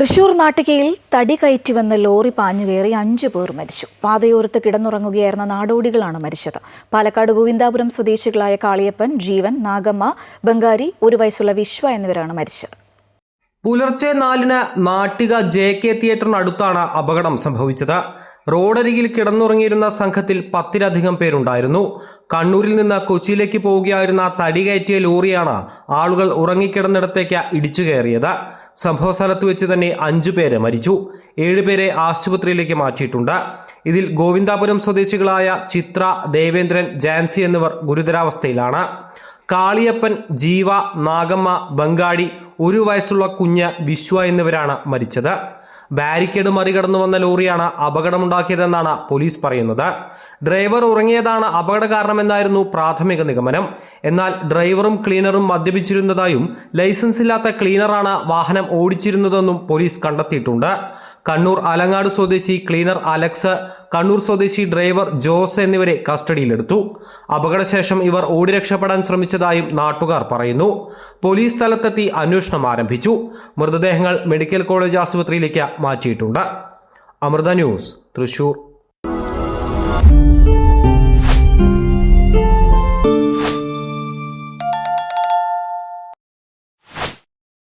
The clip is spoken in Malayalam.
തൃശൂർ നാട്ടികയിൽ തടി കയറ്റി വന്ന ലോറി പാഞ്ഞു കയറി അഞ്ചു പേർ മരിച്ചു. പാതയോരത്ത് കിടന്നുറങ്ങുകയായിരുന്ന നാടോടികളാണ് മരിച്ചത്. പാലക്കാട് ഗോവിന്ദാപുരം സ്വദേശികളായ കാളിയപ്പൻ ജീവൻ നാഗമ്മ ബംഗാരി ഒരു വയസ്സുള്ള വിശ്വ എന്നിവരാണ് മരിച്ചത്. പുലർച്ചെ നാലിന് നാട്ടിക ജെ കെ തിയേറ്ററിനടുത്താണ് അപകടം സംഭവിച്ചത്. റോഡരികിൽ കിടന്നുറങ്ങിയിരുന്ന സംഘത്തിൽ പത്തിലധികം പേരുണ്ടായിരുന്നു. കണ്ണൂരിൽ നിന്ന് കൊച്ചിയിലേക്ക് പോവുകയായിരുന്ന തടി കയറ്റിയ ലോറിയാണ് ആളുകൾ ഉറങ്ങിക്കിടന്നിടത്തേക്ക് ഇടിച്ചു കയറിയത്. സംഭവ സ്ഥലത്ത് വെച്ച് തന്നെ അഞ്ചു പേരെ മരിച്ചു. ഏഴുപേരെ ആശുപത്രിയിലേക്ക് മാറ്റിയിട്ടുണ്ട്. ഇതിൽ ഗോവിന്ദാപുരം സ്വദേശികളായ ചിത്ര ദേവേന്ദ്രൻ ജാൻസി എന്നിവർ ഗുരുതരാവസ്ഥയിലാണ്. കാളിയപ്പൻ ജീവ നാഗമ്മ ബംഗാടി ഒരു വയസ്സുള്ള കുഞ്ഞ് വിശ്വ എന്നിവരാണ് മരിച്ചത്. ബാരിക്കേഡ് മറികടന്നു വന്ന ലോറിയാണ് അപകടമുണ്ടാക്കിയതെന്നാണ് പോലീസ് പറയുന്നത്. ഡ്രൈവർ ഉറങ്ങിയതാണ് അപകട കാരണമെന്നായിരുന്നു പ്രാഥമിക നിഗമനം. എന്നാൽ ഡ്രൈവറും ക്ലീനറും മദ്യപിച്ചിരുന്നതായും ലൈസൻസ് ഇല്ലാത്ത ക്ലീനറാണ് വാഹനം ഓടിച്ചിരുന്നതെന്നും പോലീസ് കണ്ടെത്തിയിട്ടുണ്ട്. കണ്ണൂർ അലങ്ങാട് സ്വദേശി ക്ലീനർ അലക്സ് കണ്ണൂർ സ്വദേശി ഡ്രൈവർ ജോസ് എന്നിവരെ കസ്റ്റഡിയിലെടുത്തു. അപകടശേഷം ഇവർ ഓടി രക്ഷപ്പെടാൻ ശ്രമിച്ചതായും നാട്ടുകാർ പറയുന്നു. പോലീസ് സ്ഥലത്തെത്തി അന്വേഷണം ആരംഭിച്ചു. മൃതദേഹങ്ങൾ മെഡിക്കൽ കോളേജ് ആശുപത്രിയിലേക്ക് മാറ്റിയിട്ടുണ്ട്. അമൃത ന്യൂസ് തൃശൂർ.